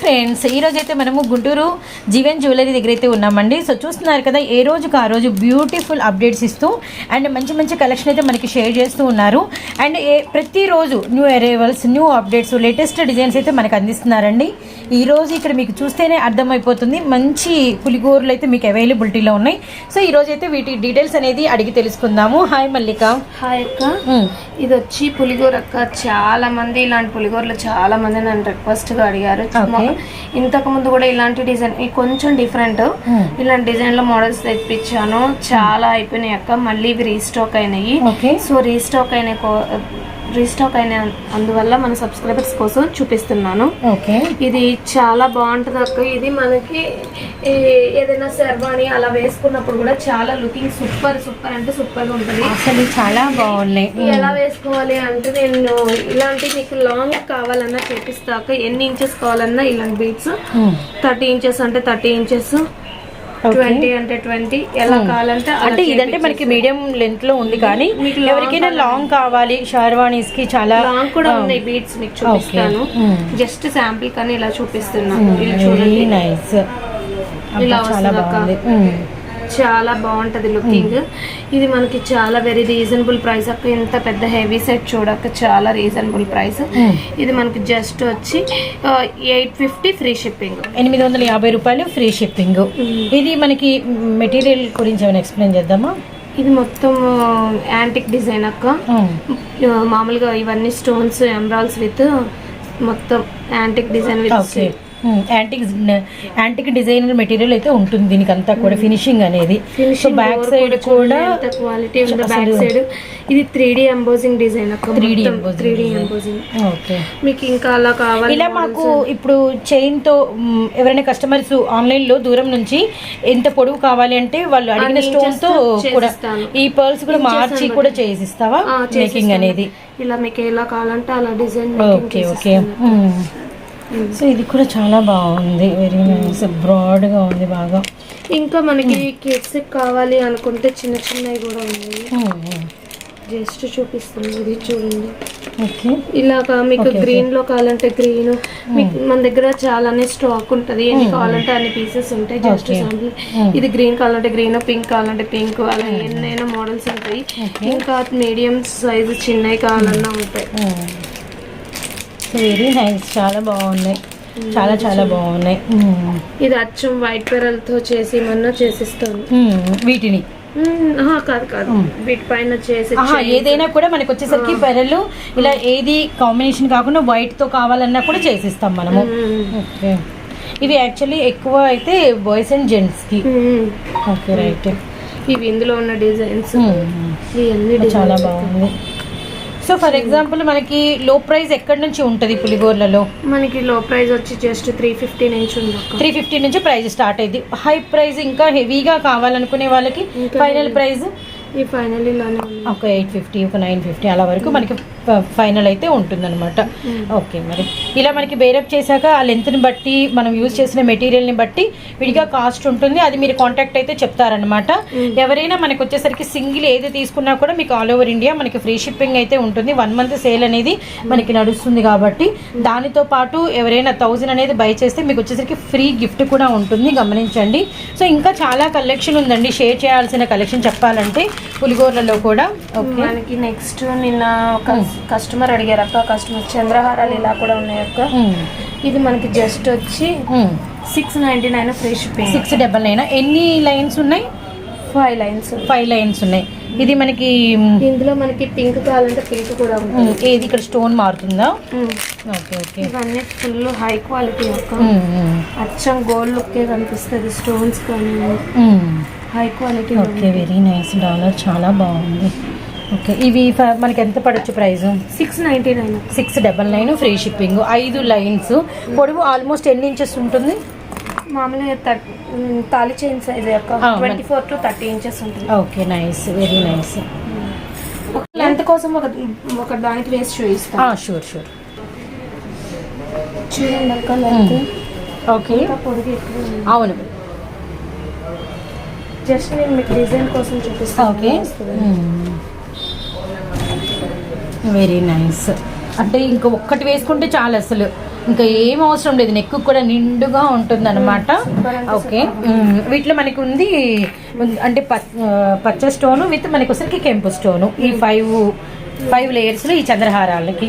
Friends ఈ రోజు అయితే మనము గుంటూరు జీవన్ జ్యువెలరీ దగ్గర అయితే ఉన్నామండి. సో చూస్తున్నారు కదా ఏ రోజుకి ఆ రోజు బ్యూటిఫుల్ అప్డేట్స్ ఇస్తూ అండ్ మంచి మంచి కలెక్షన్ అయితే మనకి షేర్ చేస్తూ ఉన్నారు. అండ్ ఏ ప్రతిరోజు new arrivals new updates latest designs అయితే మనకు అందిస్తున్నారండి. ఈ రోజు ఇక్కడ మీకు చూస్తేనే అర్థమైపోతుంది. మంచి పులిగోరులు అయితే మీకు అవైలబిలిటీలో ఉన్నాయి. సో ఈ రోజు అయితే వీటి డీటెయిల్స్ అనేది అడిగి తెలుసుకుందాము. హాయ్ మల్లిక. హాయ్ అక్క. ఇది వచ్చి పులిగోర అక్క చాలా మంది ఇలాంటి పులిగోరలు చాలా మంది నన్ను రిక్వెస్ట్గా అడిగారు. ఇంతకు ముందు కూడా ఇలాంటి డిజైన్ కొంచెం డిఫరెంట్. మ్మ్. ఇలాంటి డిజైన్లో మోడల్స్ తెప్పించాను. చాలా అయిపోయినాయి అక్క. మళ్ళీ ఇవి రీస్టాక్ అయినాయి. సో రీస్టాక్ అయిన రీస్టాక్ అయిన అందువల్ల మన సబ్స్క్రైబర్స్ కోసం చూపిస్తున్నాను. ఓకే. ఇది చాలా బాగుంటుంది అక్క. ఇది మనకి ఏదైనా శర్వాణి అలా వేసుకున్నప్పుడు కూడా చాలా లుకింగ్ సూపర్ సూపర్ అంటే సూపర్ ఉంటుంది. అసలు చాలా బాగున్నాయి. ఎలా వేసుకోవాలి అంటే నేను ఇలాంటి మీకు లాంగ్ కావాలన్నా చేపిస్తాక ఎన్ని ఇంచెస్ కావాలన్నా ఇలాంటి బీట్స్. థర్టీ ఇంచెస్ అంటే థర్టీ ఇంచెస్ ట్వంటీ అంటే ట్వంటీ ఎలా కావాలంటే అలా అంటే ఇదంటే మనకి మీడియం లెంత్లో ఉంది కానీ ఎవరికైనా లాంగ్ కావాలి. షార్వాణీస్కి చాలా లాంగ్ కూడా ఉన్నాయి బీట్స్ మీకు చూపిస్తాను. జస్ట్ శాంపిల్ కానీ ఇలా చూపిస్తున్నాను చూడండి. నైస్ ఇలా చాలా. బాగుంది. చాలా బాగుంటది లుకింగ్. ఇది మనకి చాలా వెరీ రీజనబుల్ ప్రైస్ అక్క. ఇంత పెద్ద హెవీ సెట్ చూడక చాలా రీజనబుల్ ప్రైస్. ఇది మనకి జస్ట్ వచ్చి ఎయిట్ ఫిఫ్టీ ఫ్రీ షిప్పింగ్ ఎనిమిది వందల యాభై రూపాయలు ఫ్రీ షిప్పింగ్ ఇది మనకి మెటీరియల్ గురించి ఏమైనా ఎక్స్ప్లెయిన్ చేద్దామా? ఇది మొత్తం యాంటిక్ డిజైన్ అక్క. మామూలుగా ఇవన్నీ స్టోన్స్ ఎమరాల్స్ విత్ మొత్తం antique design with antique antique designer material అయితే ఉంటుంది దీనికి అంతా కూడా ఫినిషింగ్ అనేది. సో బ్యాక్ సైడ్ కూడా క్వాలిటీ ఉంది బ్యాక్ సైడ్ ఇది త్రీ డి ఎంబోజింగ్ డిజైన్ అక్క 3D three D. Embossing okay మీకు ఇంకా అలా కావాలి ఇలా మాకు ఇప్పుడు చైన్తో ఎవరైనా కస్టమర్స్ ఆన్లైన్లో దూరం నుంచి ఎంత పొడవు కావాలి అంటే వాళ్ళు అడిగిన స్టోన్తో కూడా. ఈ పర్ల్స్ కూడా మార్చి కూడా చేసిస్తావా? మేకింగ్. అనేది. ఇలా మీకు ఎలా కావాలంటే అలా డిజైన్ ఓకే ఓకే సో ఇది కూడా చాలా బాగుంది. వెరీ నైస్ బ్రాడ్గా ఉంది బాగా. ఇంకా మనకి కిడ్స్ కావాలి అనుకుంటే చిన్న చిన్నవి కూడా ఉన్నాయి. జస్ట్ చూపిస్తాను ఇది చూడండి. ఇలాగా మీకు గ్రీన్లో కావాలంటే గ్రీన్ మీకు మన దగ్గర చాలానే స్టాక్ ఉంటది. ఎన్ని కావాలంటే అన్ని పీసెస్ ఉంటాయి. జస్ట్. సాంపుల్ ఇది గ్రీన్ కావాలంటే గ్రీన్ పింక్ కావాలంటే పింక్ అలా ఎన్నైనా మోడల్స్ ఉంటాయి. ఇంకా మీడియం సైజు చిన్నవి కావాలన్నా ఉంటాయి. వెరీ నైస్ చాలా బాగున్నాయి. చాలా చాలా బాగున్నాయి. మ్మ్. ఇది అచ్చం వైట్ పెరల్తో చేసి ఏమన్నా చేసిస్తాను మ్మ్. వీటిని. కాదు కాదు. వీటి పైన చేసి ఏదైనా కూడా మనకి వచ్చేసరికి పెరలు ఇలా ఏది కాంబినేషన్ కాకుండా వైట్తో కావాలన్నా కూడా చేసిస్తాం మనము. ఓకే ఇవి యాక్చువల్లీ ఎక్కువ అయితే బాయ్స్ అండ్ జెంట్స్కి. ఓకే రైట్ ఇవి ఇందులో ఉన్న డిజైన్స్ ఇవన్నీ చాలా బాగుంది. సో ఫర్ ఎగ్జాంపుల్ మనకి లో ప్రైస్ ఎక్కడి నుంచి ఉంటుంది పులిగోర్లలో మనకి లో ప్రైస్ వచ్చి జస్ట్ త్రీ ఫిఫ్టీ నుంచి త్రీ ఫిఫ్టీ నుంచి ప్రైస్ స్టార్ట్ అయింది హై ప్రైస్ ఇంకా హెవీగా కావాలనుకునే వాళ్ళకి ఫైనల్ ప్రైస్ ఈ ఫైనల్ ఒక ఎయిట్ ఫిఫ్టీ ఒక నైన్ ఫిఫ్టీ అలా వరకు మనకి ఫైనల్ అయితే ఉంటుందన్నమాట. ఓకే మరి ఇలా మనకి బేరప్ చేశాక ఆ లెంత్ని బట్టి మనం యూజ్ చేసిన మెటీరియల్ని బట్టి విడిగా కాస్ట్ ఉంటుంది. అది మీరు కాంటాక్ట్ అయితే చెప్తారనమాట ఎవరైనా మనకి వచ్చేసరికి సింగిల్ ఏది తీసుకున్నా కూడా మీకు ఆల్ ఓవర్ ఇండియా మనకి ఫ్రీ షిప్పింగ్ అయితే ఉంటుంది. వన్ మంత్ సేల్ అనేది మనకి నడుస్తుంది కాబట్టి దానితో పాటు ఎవరైనా థౌజండ్ అనేది బై చేస్తే మీకు వచ్చేసరికి ఫ్రీ గిఫ్ట్ కూడా ఉంటుంది. గమనించండి. సో ఇంకా చాలా కలెక్షన్ ఉందండి. షేర్ చేయాల్సిన కలెక్షన్ చెప్పాలంటే పులిగోర్లలో కూడా. ఓకే మనకి నెక్స్ట్ నిన్న ఒక కస్టమర్ అడిగారు అక్క కస్టమర్ చంద్రహారాలు ఇలా కూడా ఉన్నాయి అక్క. ఇది మనకి జస్ట్ వచ్చి six ninety nine free shipping six double nine ఎన్ని లైన్స్ ఉన్నాయి? ఫైవ్ లైన్స్ ఫైవ్ లైన్స్ ఉన్నాయి. ఇది మనకి ఇందులో మనకి పింక్ కావాలంటే పింక్ కూడా ఉంది ఏది ఇక్కడ స్టోన్ మారుతుందా. Okay okay. ఇవన్నీ ఫుల్ హై క్వాలిటీ మ్, అచ్చం గోల్డ్ లుక్కే కనిపిస్తుంది స్టోన్స్ కానీ. High quality okay very nice dollar చాలా బాగుంది. ఓకే. ఇవి మనకి ఎంత పడొచ్చు price six ninety nine. Six double nine free shipping. ఐదు లైన్స్. పొడవు ఆల్మోస్ట్ ఎన్ని ఇంచెస్ ఉంటుంది? మామూలుగా తాళి చైన్ సైజ్ యొక్క twenty four to thirty inches ఉంటుంది. Okay nice. Very nice. Length కోసం ఒక ఒక దానికి వేసి చూపిస్తాను షూర్ షూర్. చూడండి అక్క లెంత్. ఓకే. పొడుగు ఎక్కువ. అవును. జస్ట్ నేను మీకు డిజైన్ కోసం చూపిస్తాను. ఓకే. వెరీ నైస్ అంటే ఇంకా ఒక్కటి వేసుకుంటే చాలు అసలు. ఇంకా ఏం అవసరం లేదు. నెక్ కూడా నిండుగా ఉంటుంది అనమాట ఓకే. వీటిలో మనకి ఉంది అంటే పచ్చ స్టోన్ విత్ మనకి వచ్చరికి కెంపు స్టోన్. ఈ ఫైవ్ ఫైవ్ లేయర్స్లో ఈ చంద్రహారాలకి.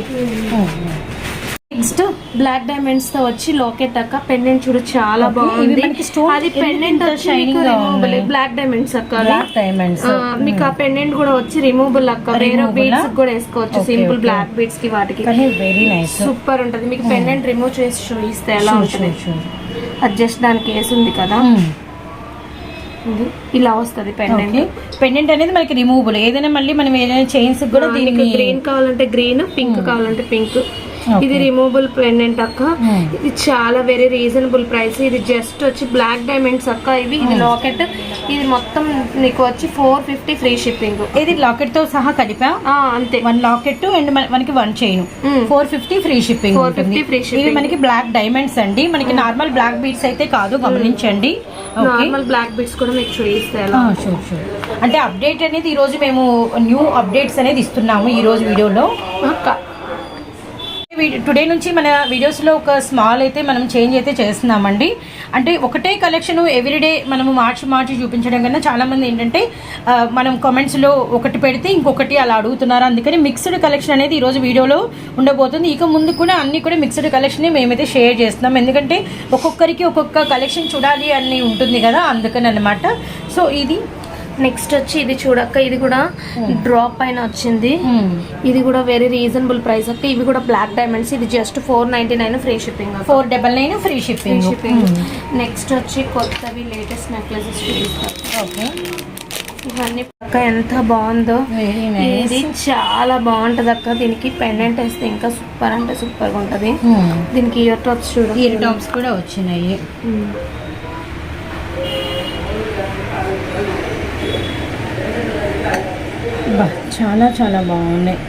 నెక్స్ట్ బ్లాక్ డైమండ్స్తో వచ్చి లోకెట్ అక్క. పెండెంట్ చూడు చాలా బాగుంది. అది పెండెంట్? బ్లాక్ డైమండ్స్ అక్క డైమండ్స్ మీకు ఆ పెండెంట్ కూడా వచ్చి రిమూవబుల్ అక్క. వేరే బీడ్స్? కూడా వేసుకోవచ్చు. సింపుల్. బ్లాక్ బీడ్స్కి వాటికి. వెరీ నైస్ సూపర్ ఉంటది. మీకు పెండెంట్ రిమూవ్ చేసి చూపిస్తే ఎలా ఉంటుంది? అది జస్ట్ దానికి వేసి ఉంది కదా? Hmm. ఇలా వస్తుంది పెండెంట్ పెండెంట్ అనేది మనకి రిమూవబుల్ ఏదైనా మళ్ళీ మనం ఏదైనా చైన్స్ కూడా దీనికి గ్రీన్ కావాలంటే గ్రీన్ పింక్ కావాలంటే పింక్ ఇది రిమూవబుల్ పెండెంట్ అక్క. Hmm. ఇది చాలా వెరీ రీజనబుల్ ప్రైస్ ఇది జస్ట్ వచ్చి బ్లాక్ డైమండ్స్ అక్క ఇవి. ఇది లాకెట్ ఇది మొత్తం నీకు వచ్చి ఫోర్ ఫిఫ్టీ ఫ్రీ షిప్పింగ్ ఇది లాకెట్తో సహా కలిపా? అంతే. వన్ లాకెట్ అండ్ మనకి one chain Hmm. Four fifty free shipping 450 free shipping. ఇవి మనకి బ్లాక్ డైమండ్స్ అండి. మనకి నార్మల్ బ్లాక్ బీడ్స్ అయితే కాదు గమనించండి. ఓకే నార్మల్ బ్లాక్ బిట్స్ కూడా మీకు చూపిస్తే ఎలా షూర్ షూర్ అంటే అప్డేట్ అనేది ఈ రోజు మేము న్యూ అప్డేట్స్ అనేది ఇస్తున్నాము ఈ రోజు వీడియోలో. టుడే నుంచి మన వీడియోస్లో ఒక స్మాల్ అయితే మనం చేంజ్ అయితే చేస్తున్నామండి. అంటే ఒకటే కలెక్షన్ ఎవ్రీడే మనము మార్చి మార్చి చూపించడం కన్నా చాలామంది ఏంటంటే మనం కామెంట్స్లో ఒకటి పెడితే ఇంకొకటి అలా అడుగుతున్నారు. అందుకని మిక్స్డ్ కలెక్షన్ అనేది ఈరోజు వీడియోలో ఉండబోతుంది. ఇక ముందు కూడా అన్ని కూడా మిక్స్డ్ కలెక్షన్ మేమైతే షేర్ చేస్తున్నాం. ఎందుకంటే ఒక్కొక్కరికి ఒక్కొక్క కలెక్షన్ చూడాలి అని ఉంటుంది కదా అందుకని అనమాట సో ఇది నెక్స్ట్ వచ్చి ఇది చూడక్క ఇది కూడా డ్రాప్ పైన వచ్చింది. Hmm. ఇది కూడా వెరీ రీజనబుల్ ప్రైస్ అక్క. ఇవి కూడా బ్లాక్ డైమండ్స్ ఇది just four ninety nine free shipping four double nine free shipping shipping next వచ్చి కొత్తవి లేటెస్ట్ నెక్లెసెస్ ఓకే ఇవన్నీ పక్క ఎంత బాగుందో. ఇది చాలా బాగుంటది అక్క. దీనికి పెండెంట్ వేస్తే ఇంకా సూపర్ అంటే సూపర్గా ఉంటది. దీనికి ఇయర్ టాప్స్ చూడ. ఇయర్ టాప్స్ కూడా వచ్చినాయి. చాలా చాలా బాగున్నాయి.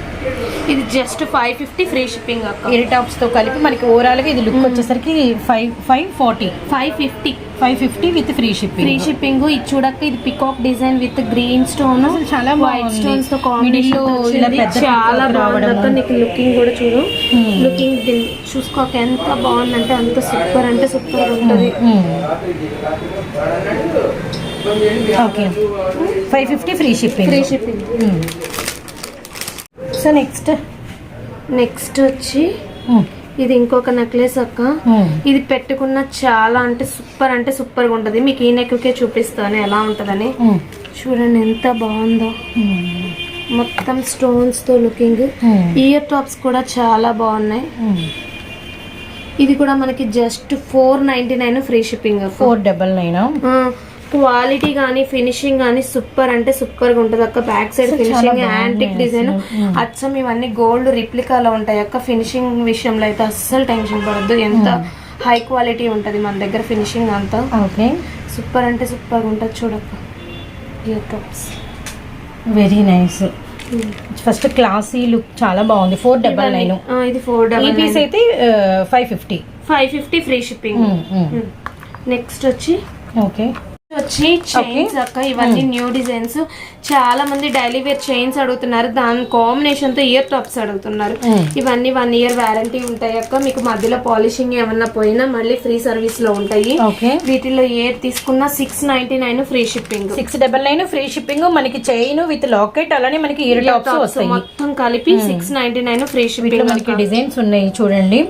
ఇది just five fifty free shipping అక్క. టాప్స్తో కలిపి మనకి ఓవరాల్గా ఇది లుక్ వచ్చేసరికి five five forty five fifty five fifty with free free shipping shipping ఇది చూడక్క ఇది peacock design with green stone చాలా వైట్ బాగుంది. స్టోన్స్తో కాంబినేషన్ చాలా బాగుంది. నీకు లుకింగ్ కూడా చూడు. Hmm. లుకింగ్ చూసుకోక ఎంత బాగుందంటే అంత సూపర్ అంటే సూపర్ ఉంటది. Okay five fifty free shipping free shipping so next next వచ్చి ఇది ఇంకొక నెక్లెస్ అక్క. ఇది పెట్టుకున్న చాలా అంటే సూపర్ అంటే సూపర్గా ఉంటది. మీకు ఈ నెక్కే చూపిస్తాను ఎలా ఉంటదని. చూడండి ఎంత బాగుందో. మొత్తం స్టోన్స్తో లుకింగ్ ఇయర్ టాప్స్ కూడా చాలా బాగున్నాయి. ఇది కూడా మనకి just four ninety nine free shipping four double nine quality కానీ ఫినిషింగ్ కానీ సూపర్ అంటే సూపర్గా ఉంటది అక్క. Back side finishing antique design. అచ్చం ఇవన్నీ గోల్డ్ రిప్లికాలో ఉంటాయి అక్క. ఫినిషింగ్ విషయంలో అయితే అస్సలు టెన్షన్ పడద్దు. ఎంత హై క్వాలిటీ ఉంటది మన దగ్గర ఫినిషింగ్ అంతా. ఓకే. సూపర్ అంటే సూపర్గా ఉంటుంది చూడక్క ear very nice first classy look చాలా బాగుంది. ఫోర్ డబల్ నైన్ ఇది ఫోర్ ఈ డబల్ పీస్ అయితే five fifty five fifty free shipping. Next వచ్చి ఓకే. వచ్చి చైన్స్ అక్క ఇవన్నీ న్యూ డిజైన్స్ చాలా మంది డైలీ వేర్ చైన్స్ అడుగుతున్నారు. దాని కాంబినేషన్తో ఇయర్ టాప్స్ అడుగుతున్నారు. Mm. ఇవన్నీ వన్ ఇయర్ వారంటీ ఉంటాయి అక్క. మీకు మధ్యలో పాలిషింగ్ ఏమన్నా పోయినా మళ్ళీ ఫ్రీ సర్వీస్లో ఉంటాయి. ఓకే వీటిలో ఏ తీసుకున్నా six ninety nine free shipping six double nine free shipping మనకి చైన్ విత్ లాకెట్ అలానే మనకి ఇయర్ టాప్స్ వస్తాయి. మొత్తం కలిపి six ninety nine free shipping మనకి డిజైన్స్ ఉన్నాయి చూడండి.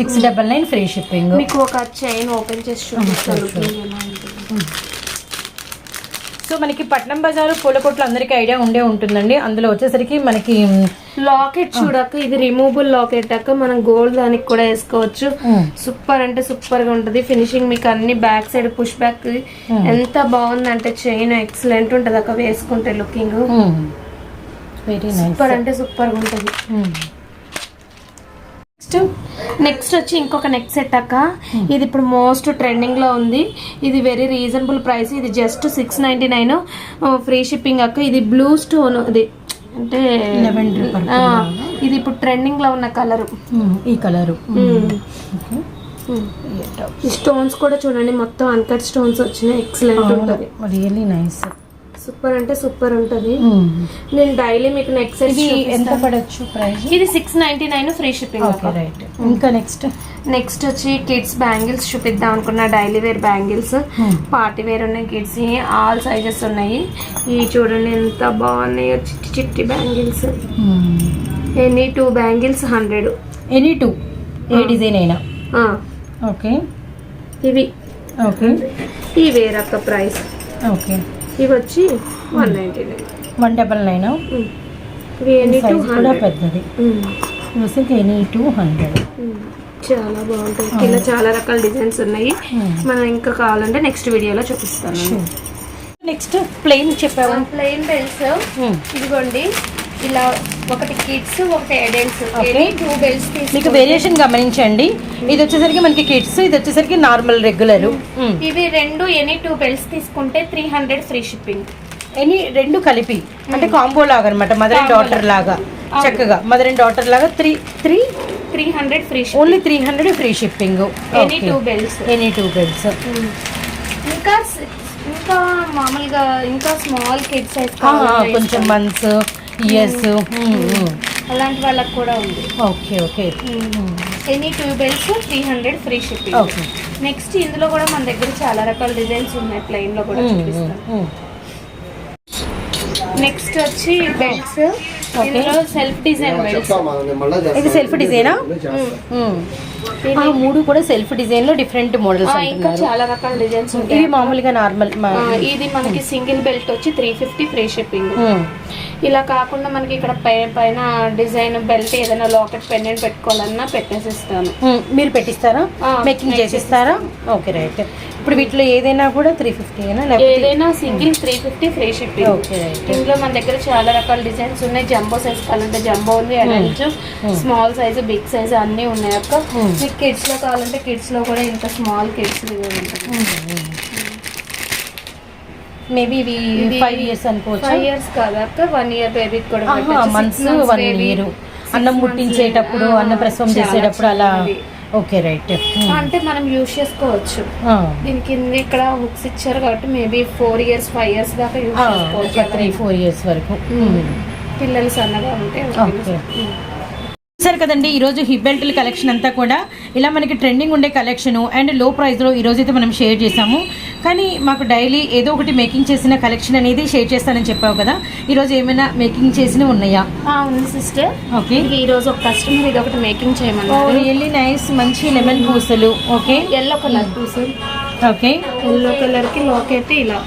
Six double nine free shipping మీకు ఒక చైన్ ఓపెన్ చేసి చూపిస్తాను looking ఎలా ఉంటుంది. సో మనకి పట్నం బజారు పూలకొట్లు అందరికీ ఐడియా ఉండే ఉంటుందండి. అందులో వచ్చేసరికి మనకి లాకెట్ చూడక ఇది రిమూవబుల్ లాకెట్ అక్క మనం గోల్డ్ దానికి కూడా వేసుకోవచ్చు. సూపర్ అంటే సూపర్గా ఉంటది. ఫినిషింగ్ మీకు అన్ని బ్యాక్ సైడ్ పుష్ బ్యాక్ ఎంత బాగుందంటే చైన్ ఎక్సలెంట్ ఉంటది అక్క వేసుకుంటే లుకింగ్ సూపర్ అంటే సూపర్గా ఉంటది. నెక్స్ట్ నెక్స్ట్ వచ్చి ఇంకొక నెక్ సెట్ అక్క. ఇది ఇప్పుడు మోస్ట్ ట్రెండింగ్లో ఉంది. ఇది వెరీ రీజనబుల్ ప్రైస్ ఇది just six ninety nine free shipping అక్క. ఇది బ్లూ స్టోన్ ఇది. అంటే ఇది ఇప్పుడు ట్రెండింగ్లో ఉన్న కలర్ మ్, ఈ కలరు ఈ స్టోన్స్ కూడా చూడండి మొత్తం అన్కట్ స్టోన్స్ వచ్చినాయి. ఎక్సలెంట్ ఉంటది. రియల్లీ నైస్ సూపర్ అంటే సూపర్ ఉంటది. నేను డైలీ మీకు నెక్ సెట్ ఇది ఎంత పడచ్చు ప్రైస్ ఇది six ninety nine free shipping okay right ఇంకా నెక్స్ట్ నెక్స్ట్ వచ్చి కిడ్స్ బ్యాంగిల్స్ చూపిద్దాం అనుకున్న daily wear bangles. Party wear ఉన్నాయి కిడ్స్ ఆల్ సైజెస్ ఉన్నాయి. ఇవి చూడండి ఎంత బాగున్నాయో చిట్టి చిట్టి bangles any two bangles hundred any two ఏ డిజైన్ అయినా. ఓకే ఇవి. ఓకే ఈ వేరొక ప్రైస్ ఓకే ఇవి వచ్చి one ninety nine one double nine ఇవి ఎనీ టూ కూడా పెద్దది. ఎనీ టూ హండ్రెడ్ చాలా బాగుంటాయి. కింద చాలా రకాల డిజైన్స్ ఉన్నాయి. మనం ఇంకా కావాలంటే నెక్స్ట్ వీడియోలో చూపిస్తాను. నెక్స్ట్ ప్లెయిన్ చెప్పావా? Plain belts Hmm. ఇదిగోండి. ఇలా ఒకటి కిడ్స్ ఒకటి అడల్ట్స్. టూ బెల్ట్స్ మీకు వేరియేషన్ గమనించండి. ఇది వచ్చేసరికి మనకి కిడ్స్ ఇది వచ్చేసరికి నార్మల్ రెగ్యులర్ ఇవి రెండు ఎనీ టూ బెల్ట్స్ తీసుకుంటే three hundred free shipping any రెండు కలిపి అంటే కాంబో లాగా అనమాట మదర్ అండ్ డాటర్ లాగా. చక్కగా. మదర్ అండ్ డాటర్ లాగా three three three hundred free only three hundred free shipping any two belts any two belts ఇంకా ఇంకా మామూలుగా ఇంకా స్మాల్ కిడ్స్ సైజ్ కొంచెం మంత్స్ ఇయర్స్ అలాంటి వాళ్ళకి కూడా ఉంది. Okay okay any two belts three hundred free shipping okay next ఇందులో కూడా మన దగ్గర చాలా రకాల డిజైన్స్ ఉన్నాయి. ప్లెయిన్లో కూడా చూపిస్తాను. నెక్స్ట్ వచ్చి బెల్ట్స్ ఇందులో సెల్ఫ్ డిజైన్ ఇది సెల్ఫ్ డిజైనా ఆ? మూడు కూడా సెల్ఫ్ డిజైన్లో డిఫరెంట్ మోడల్స్ ఇంకా చాలా రకాల డిజైన్స్ ఇవి ఉంటాయి మామూలుగా నార్మల్ ఇది మనకి సింగిల్ బెల్ట్ వచ్చి త్రీ ఫిఫ్టీ ఫ్రీ షిప్పింగ్ ఇలా కాకుండా మనకి ఇక్కడ పై- పైన డిజైన్ బెల్ట్ ఏదైనా లాకెట్ పెండెంట్ పెట్టుకోవాలన్నా పెట్టేసిస్తాను. మీరు పెట్టిస్తారా? మేకింగ్ చేసిస్తారా? ఓకే రైట్ ఇప్పుడు వీటిలో ఏదైనా కూడా త్రీ ఫిఫ్టీ ఏదైనా single three fifty free right ఇందులో మన దగ్గర చాలా రకాల డిజైన్స్ ఉన్నాయి. జంబో సైజ్ కావాలంటే జంబో ఉంది adult small size big size అన్ని ఉన్నాయి అక్క. Hmm. మీకు కిడ్స్లో కావాలంటే కిడ్స్లో కూడా ఇంత స్మాల్ కిడ్స్ మేబీ ఇవి ఫైవ్ ఇయర్స్ అనుకోవచ్చు? ఫైవ్ ఇయర్స్ కాదు అక్క? వన్ ఇయర్ బేబీకి కూడా మంత్స్ వన్ ఇయర్ అన్నం ముట్టించేటప్పుడు అన్న ప్రసవం చేసేటప్పుడు అలా ఓకే రైట్. అంటే మనం యూస్ చేసుకోవచ్చు. దీని కింద ఇక్కడ హుక్స్ ఇచ్చారు కాబట్టి maybe four years five years దాకా యూస్ చేసుకోవచ్చు త్రీ ఫోర్ ఇయర్స్ వరకు. పిల్లలు సన్నగా ఉంటే సరే కదండి ఈరోజు హిప్ బెల్ట్ కలెక్షన్ అంతా కూడా. ఇలా మనకి ట్రెండింగ్ ఉండే కలెక్షన్ అండ్లో ప్రైస్లో ఈరోజు అయితే మనం షేర్ చేసాము కానీ మాకు డైలీ ఏదో ఒకటి మేకింగ్ చేసిన కలెక్షన్ అనేది షేర్ చేస్తానని చెప్పావు కదా ఈరోజు ఏమైనా మేకింగ్ చేసినవి ఉన్నాయా? ఉంది సిస్టర్. ఓకే. ఈ రోజు ఒక కస్టమర్ ఇది ఒకటి మేకింగ్ చేయమన్నారు. రియల్లీ నైస్ మంచి లెమన్ పూసలు ఓకే. ఎల్లో కలర్ పూసలు. ఓకే ఎల్లో కలర్కి లోకైతే ఇలా.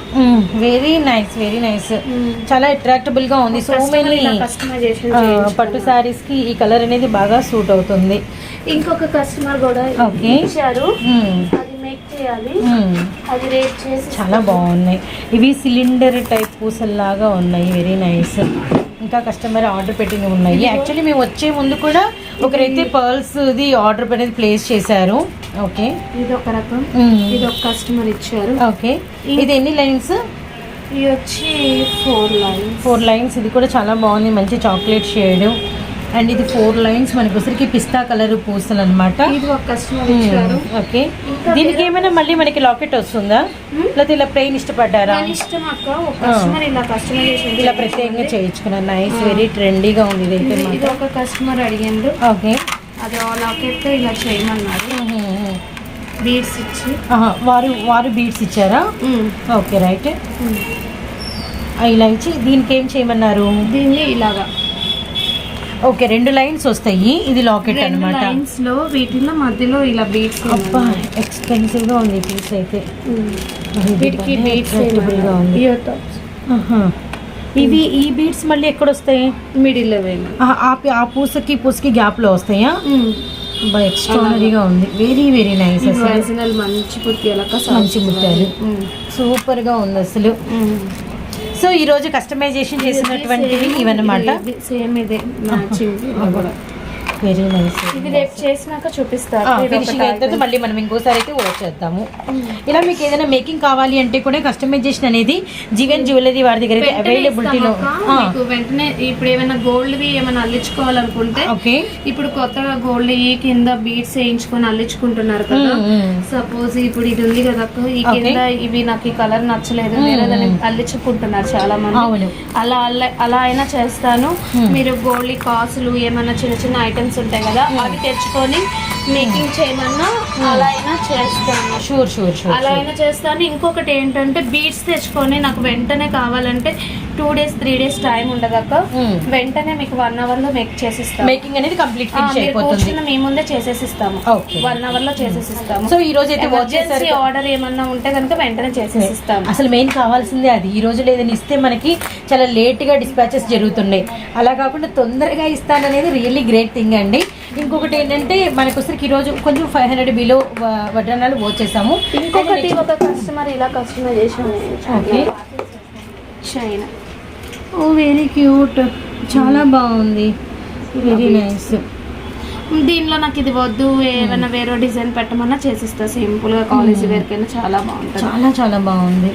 వెరీ నైస్ వెరీ నైస్ చాలా అట్రాక్టబుల్గా ఉంది. సో మెనీ కస్టమైజేషన్ పట్టు సారీస్కి ఈ కలర్ అనేది బాగా సూట్ అవుతుంది. ఇంకొక కస్టమర్ కూడా. ఇచ్చారు. అది మేక్ చేయాలి. అది రేట్ చేసి చాలా బాగున్నాయి. ఇవి సిలిండర్ టైప్ పూసల్లాగా ఉన్నాయి. వెరీ నైస్ ఇంకా కస్టమర్ ఆర్డర్ పెట్టినవి ఉన్నాయి. యాక్చువల్లీ మేము వచ్చే ముందు కూడా ఒకరైతే పర్ల్స్ ది ఆర్డర్ అనేది ప్లేస్ చేశారు. ఓకే. ఇది ఒక రకం. ఇది ఒక కస్టమర్ ఇచ్చారు. ఓకే. ఇది ఎన్ని లైన్స్? ఇది వచ్చి ఫోర్ లైన్స్ ఫోర్ లైన్స్ ఇది కూడా చాలా బాగుంది. మంచి చాక్లెట్ షేడ్ అండ్ ఇది ఫోర్ లైన్స్ మనకి వచ్చరికి పిస్తా కలర్ పూసలు అనమాట ఇది ఒక కస్టమర్ ఇచ్చారు. ఓకే. దీనికి ఏమైనా మళ్ళీ మనకి లాకెట్ వస్తుందా? లేకపోతే ఇలా ప్లెయిన్ ఇష్టపడ్డారా? ఇష్టం అక్క. ఒక కస్టమర్ ఇలా కస్టమైజేషన్ ఇలా ప్రత్యేకంగా చేయించుకున్నాను నైస్ వెరీ ట్రెండీగా ఉంది ఇది- ఇది ఒక కస్టమర్ అడిగిండు. ఓకే. అది లాకెట్ ఇలా చేయమన్నారు. బీడ్స్ ఇచ్చి. వారు వారు బీట్స్ ఇచ్చారా? Okay right. ఇలా ఇచ్చి దీనికి ఏం చేయమన్నారు? దీన్ని ఇలాగా. ఓకే రెండు లైన్స్ వస్తాయి. ఇది లాకెట్ రెండు అన్నమాట. లైన్స్లో వీటిలో మధ్యలో ఇలా బీడ్స్ అబ్బా ఎక్స్పెన్సివ్గా ఉంది పీస్ అయితే. వీటికి బీడ్స్ ఉంది. ఇవి ఈ బీట్స్ మళ్ళీ ఎక్కడ వస్తాయి మిడిల్ ఆ పూసకి పూసకి గ్యాప్లో వస్తాయా? ఎక్స్ట్రానరీగా ఉంది. వెరీ వెరీ నైస్ అసలు. మంచి మంచి ముత్యాలు సూపర్గా ఉంది అసలు. సో ఈ రోజు కస్టమైజేషన్ చేసినటువంటివి ఇవన్నమాట. సేమ్ ఇదే మ్యాచింగ్ కూడా. వెరీ నైస్ ఇది రేపు చేసినాక చూపిస్తారు. ఫినిషింగ్ అయిన తర్వాత tag. మళ్ళీ మనం ఇంకోసారి అయితే వాచ్ చేద్దాము. ఇలా మీకు ఏదైనా మేకింగ్ కావాలి అంటే కూడా కస్టమైజేషన్ అనేది జీవన్ జ్యువెలరీ వారి దగ్గర అవైలబిలిటీలో వెంటనే ఇప్పుడు ఏమైనా గోల్డ్ ఏమైనా అల్లించుకోవాలనుకుంటే ఓకే. ఇప్పుడు కొత్తగా గోల్డ్ ఈ కింద బీడ్స్ వేయించుకొని అల్లించుకుంటున్నారు కదా. సపోజ్ ఇప్పుడు ఇది ఉంది కదా ఈ కింద ఇవి నాకు ఈ కలర్ నచ్చలేదు అల్లించుకుంటున్నారు చాలా మంది అలా అలా అయినా చేస్తాను. మీరు గోల్డ్ కాసులు ఏమైనా చిన్న చిన్న ఐటమ్స్ ఉంటాయి కదా అవి తెచ్చుకొని మేకింగ్ చేయమన్నా అలా అయినా చేస్తాను. షూర్ షూర్ షూర్ అలా అయినా చేస్తాను. ఇంకొకటి ఏంటంటే బీడ్స్ తెచ్చుకొని నాకు వెంటనే కావాలంటే two days three days time ఉండదక్క Hmm. వెంటనే మీకు వన్ అవర్లో మేక్ చేసిస్తాము మేకింగ్ అనేది కంప్లీట్ కూర్చున్న మీ ముందే చేసేసిస్తాము. వన్ అవర్లో చేసేసిస్తాము. సో ఈ రోజు అయితే వర్క్ ఎమర్జెన్సీ ఆర్డర్ ఏమన్నా ఉంటే కనుక వెంటనే చేసేసిస్తాము. అసలు మెయిన్ కావాల్సిందే అది. ఈ రోజు లేదని ఇస్తే మనకి చాలా లేట్గా డిస్పాచెస్ జరుగుతున్నాయి. అలా కాకుండా తొందరగా ఇస్తాననేది రియల్లీ గ్రేట్ థింగ్ అండి. ఇంకొకటి ఏంటంటే మనకు వచ్చరికి ఈ రోజు కొంచెం ఫైవ్ హండ్రెడ్ బిలో వడ్డానాలు వచ్చేసాము ఇంకొకటి ఒక కస్టమర్ ఇలా కస్టమర్ చేసాము ఓకే చైనా ఓ వెరీ క్యూట్ చాలా బాగుంది. వెరీ నైస్ దీనిలో నాకు ఇది వద్దు ఏమైనా వేరే డిజైన్ పెట్టమన్నా చేసిస్తా. సింపుల్గా కాలేజీ వేర్ కైనా చాలా బాగుంటుంది. చాలా చాలా బాగుంది.